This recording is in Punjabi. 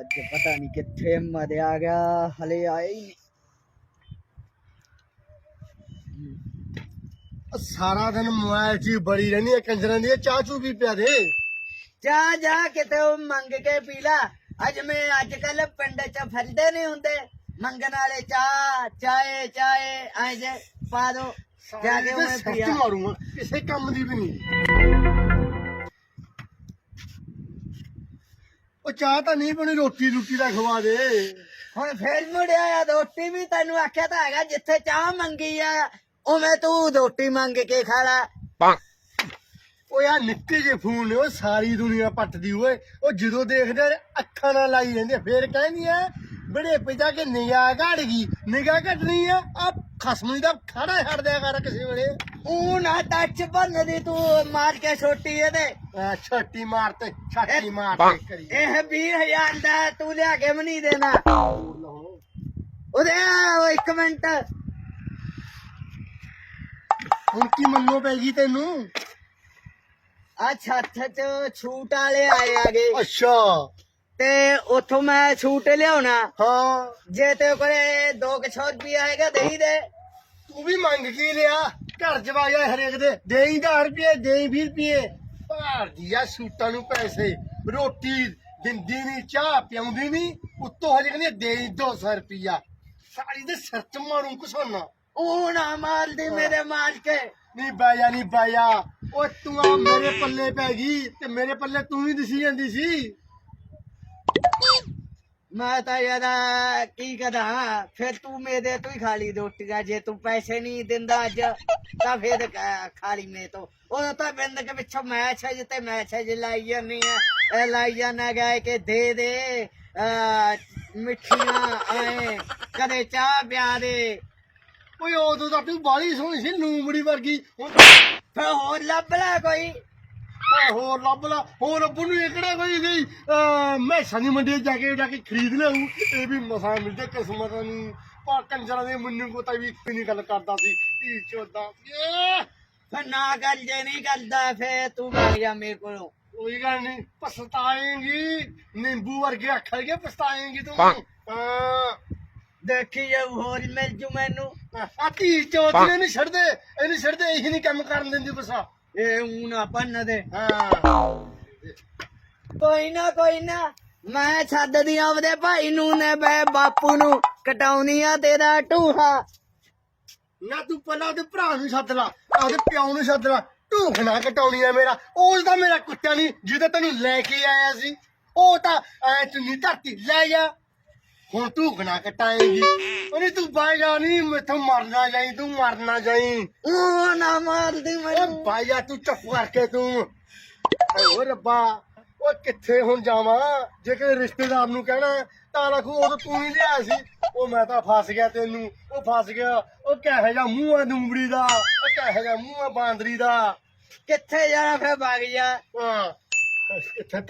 ਅੱਜ ਪਤਾ ਨਹੀਂ ਕਿੱਥੇ ਮਰਿਆ ਗਿਆ ਹਲੇ ਆਇਆ ਹੀ ਨਹੀਂ। ਸਾਰਾ ਦਿਨ ਮੋਬਾਈਲ 'ਚ ਬੜੀ ਰਹਿੰਦੀ ਹੈ ਕੰਜਰਾਂ ਦੀ ਚਾਹ ਚੂ ਵੀ ਪਿਆ ਦੇ? ਜਾ ਜਾ ਕਿਤੇ ਉਹ ਮੰਗ ਕੇ ਪੀ ਲਾ। ਅੱਜ ਮੈਂ ਅੱਜ ਕੱਲ ਪਿੰਡ ਚ ਫਿਰਦੇ ਨਹੀਂ ਹੁੰਦੇ। ਮੰਗਣ ਵਾਲੇ ਚਾਹ ਚਾਏ ਚਾਏ ਐ ਜੇ ਪਾ ਦੋ। ਜਾ ਕੇ ਉਹ ਸੱਚ ਪੀਆ ਮਾਰੂੰਗਾ ਕਿਸੇ ਕੰਮ ਦੀ ਵੀ ਨਹੀਂ ਚਾਹ ਤਾਂ ਨਹੀਂ ਬਣੀ ਰੋਟੀ ਰੋਟੀ ਦਾ ਖਵਾ ਦੇ। ਹੁਣ ਫੇਰ ਮੁੜਿਆ ਆ ਰੋਟੀ ਵੀ ਤੈਨੂੰ ਆਖਿਆ ਤਾਂ ਹੈਗਾ ਜਿੱਥੇ ਚਾਹ ਮੰਗੀ ਆ ਉਵੇਂ ਤੂੰ ਰੋਟੀ ਮੰਗ ਕੇ ਖਾ ਲਾ। ਉਹ ਯਾਰ ਨਿੱਕੇ ਜੇ ਫੋਨ ਨੇ ਉਹ ਸਾਰੀ ਦੁਨੀਆ ਪੱਟਦੀ ਓਏ। ਉਹ ਜਦੋਂ ਦੇਖਦੇ ਆ, ਅੱਖਾਂ ਨਾਲ ਲਾਈ ਰਹਿੰਦੇ ਆ। ਫੇਰ ਕਹਿੰਦੀ ਆ ਬੜੇ ਪਿਤਾ ਕੇ ਨਿਗਾਹ ਘੜ ਗਈ। ਨਿਗਾਹ ਘਟਣੀ ਆ ਆ ਖਸਮੀ ਦਾ ਖੜਾ ਛੱਡ ਦਿਆ ਕਰ ਕਿਸੇ ਵੇਲੇ। ਉਹ ਨਾ ਟੱਚ ਭੰਨਦੀ ਤੂੰ ਮਾਰ ਕੇ ਛੋਟੀ ਇਹਦੇ। ਆ, ਛਾਤੀ ਮਾਰ ਤੇ ਛਾਤੀ ਮਾਰ ਤੇ ਕਰੀ ਇਹ 20000 ਦਾ ਤੂੰ ਲਿਆ ਕੇ ਵੀ ਨਹੀਂ ਦੇਣਾ। ਲਓ। ਉਹਦੇ ਉਹ ਇੱਕ ਮਿੰਟ। ਹੁਣ ਕੀ ਮੰਨੋ ਪੈ ਗਈ ਤੈਨੂੰ? ਆ ਛੱਤ ਚ ਛੂਟ ਵਾਲੇ ਆਏ ਆਗੇ। ਅੱਛਾ। ਤੇ ਉਥੋਂ ਮੈਂ ਛੂਟ ਲਿਆਉਣਾ। ਹਾਂ। ਜੇ ਤੇ ਕੋਲੇ 200 ਰੁਪਿਆ ਹੈਗਾ ਦੇਈ ਦੇ। ਤੂੰ ਵੀ ਮੰਗ ਕੀ ਲਿਆ? ਘਰ ਜਵਾਇਆ ਹਰੇਕ ਦੇ। ਦੇਈ 10 ਰੁਪਏ ਦੇਈ 20 ਰੁਪਏ ਭਾਰਦੀ ਆ ਸੂਟਾਂ ਨੂੰ ਪੈਸੇ। ਰੋਟੀ ਦਿੰਦੀ ਨਹੀਂ ਚਾਹ ਪਿਆਉਂਦੀ ਨਹੀਂ। ਉੱਤੋਂ ਹਜੇ ਕਹਿੰਦੀ ਦੇਈ 200 ਰੁਪਿਆ ਸਾਰੀ ਦੇ ਸਿਰ ਚ ਮਾਰੂ ਕੁਸੋਨਾ ਉਹ ਨਾ ਮਾਰਦੀ ਮੇਰੇ ਮਾਰ ਕੇ ਨਹੀਂ ਬਾਇਆ ਨਹੀਂ ਬਾਇਆ। ਉਹ ਤੂੰ ਆ ਮੇਰੇ ਪੱਲੇ ਪੈ ਗਈ ਤੇ ਮੇਰੇ ਪੱਲੇ ਤੂੰ ਹੀ ਦਿਸੀ ਜਾਂਦੀ ਸੀ। ਮੈਂ ਤਾਂ ਯਾਰ ਕੀ ਕਰਾਂ? ਫਿਰ ਤੂੰ ਮੇਰੇ ਤੋਂ ਹੀ ਖਾ ਲਈ ਰੋਟੀਆਂ ਜੇ ਤੂੰ ਪੈਸੇ ਨਹੀਂ ਦਿੰਦਾ ਅੱਜ ਤਾਂ ਫਿਰ ਕ- ਖਾ ਲਈ ਮੇਰੇ ਤੋਂ। ਉਹ ਤਾਂ ਬਿੰਦ ਕੇ ਪਿੱਛੋਂ ਮੈਚ ਹੈ ਜਿੱਤੇ ਲਾਈ ਜਾਂਦੀ ਆ। ਲਾਈ ਜਾਂਦਾ ਗਏ ਕਿ ਦੇ ਦੇ ਆ, ਮਿੱਠੀਆਂ ਆਏ ਕਦੇ ਚਾਹ ਪਿਆ ਦੇ। ਓਏ ਉਦੋਂ ਤਾਂ ਤੂੰ ਬਾਲੀ ਸੋਹਣੀ ਸੀ ਲੂੰਬੜੀ ਵਰਗੀ। ਹੁਣ ਫਿਰ ਹੋਰ ਲੱਭ ਲੈ ਕੋਈ। ਹੋਰ ਲੱਭ ਲਾ ਹੋਰ ਅੱਬੂ ਨੂੰ ਇਹ ਕਿਹੜਾ ਕੋਈ ਗਈ ਮੈਂ ਸਨੀ ਮੰਡੀ ਜਾ ਕੇ ਜਾ ਕੇ ਖਰੀਦ ਲਿਆਉ ਇਹ ਵੀ ਮਸਾਂ ਮਿਲਦੇ ਕਿਸਮਤ ਨੂੰ ਪਰ ਕੰਜਰਾਂ ਦੇ ਮੁੰਨੂ ਕੋ ਤਾਂ ਵੀ ਨਹੀਂ ਗੱਲ ਕਰਦਾ ਸੀ। ਧੀ ਚੋਦਾ। ਫਿਰ ਨਾ ਗੱਲ ਜੇ ਨਹੀਂ ਕਰਦਾ ਫਿਰ ਤੂੰ ਭਾਗ ਜਾ ਮੇਰੇ ਕੋਲੋਂ। ਕੋਈ ਗੱਲ ਨਹੀਂ ਪਛਤਾਏਂਗੀ। ਨਿੰਬੂ ਵਰਗੇ ਅੱਖਰ ਕੇ ਪਛਤਾਏਂਗੀ ਤੂੰ। ਹਾਂ। ਦੇਖੀ ਜੇ ਹੋਰ ਮਿਲ ਜੂ ਮੈਨੂੰ। ਆ ਧੀ ਚੋਦ ਨੇ ਨਹੀਂ ਛੱਡਦੇ ਇਹਨੂੰ ਛੱਡਦੇ ਇਹੀ ਨਹੀਂ ਕੰਮ ਕਰਨ ਦਿੰਦੀ ਬਸਾ ਨਾ ਪੰਨ ਦੇ ਹਾਂ ਕੋਈ ਨਾ ਕੋਈ ਨਾ ਮੈਂ ਛੱਡਦੀ ਆਪਦੇ ਭਾਈ ਨੂੰ ਨੇ ਬੈ ਬਾਪੂ ਨੂੰ ਕਟਾਉਣੀ ਆ ਤੇਰਾ ਟੂਹਾ ਨਾ ਤੂੰ ਪਹਿਲਾਂ ਉਹਦੇ ਭਰਾ ਨੂੰ ਸੱਦ ਲਾ ਉਹਦੇ ਪਿਓ ਨੂੰ ਸੱਦ ਲਾ ਢੂਖ ਨਾ ਕਟਾਉਣੀ ਆ ਮੇਰਾ ਉਸ ਦਾ ਮੇਰਾ ਕੁੱਤਾ ਨਹੀਂ ਜਿਹਦੇ ਤੈਨੂੰ ਲੈ ਕੇ ਆਇਆ ਸੀ ਉਹ ਤਾਂ ਐ ਚੁੰਨੀ ਧਰਤੀ ਲੈ ਜਾ ਹੁਣ ਢੂਖ ਨਾ ਕਟਾਏਗੀ ਉਹਨੇ ਤੂੰ ਬਾਈ ਜਾ ਨਹੀਂ ਮੈਥੋਂ ਮਰਨਾ ਜਾਈ ਤੂੰ ਮਰਨਾ ਜਾਈ। ਉਹ ਨਾ ਮਾਰਦੀ ਮੈਨੂੰ। ਬਾਈਆ ਤੂੰ ਚੁੱਪ ਕਰਕੇ ਤੂੰ। ਓ ਰੱਬਾ ਉਹ ਕਿੱਥੇ ਹੁਣ ਜਾਵਾਂ? ਜੇ ਕਿ ਰਿਸ਼ਤੇਦਾਰ ਨੂੰ ਕਹਿਣਾ ਤਾਂ ਰੱਖੂ ਉਹ ਤੂੰ ਹੀ ਲਿਆ ਸੀ। ਉਹ ਮੈਂ ਤਾਂ ਫਸ ਗਿਆ ਤੈਨੂੰ। ਉਹ ਫਸ ਗਿਆ। ਉਹ ਕਿਹੋ ਜਿਹਾ ਮੂੰਹ ਆ ਦੂੰਬੜੀ ਦਾ? ਉਹ ਕਿਹੋ ਜਿਹਾ ਮੂੰਹ ਆ ਬਾਂਦਰੀ ਦਾ? ਕਿੱਥੇ ਜਾਣਾ ਫੇਰ ਭਾਗ ਜਾ? ਹਾਂ ਕਿੱਥੇ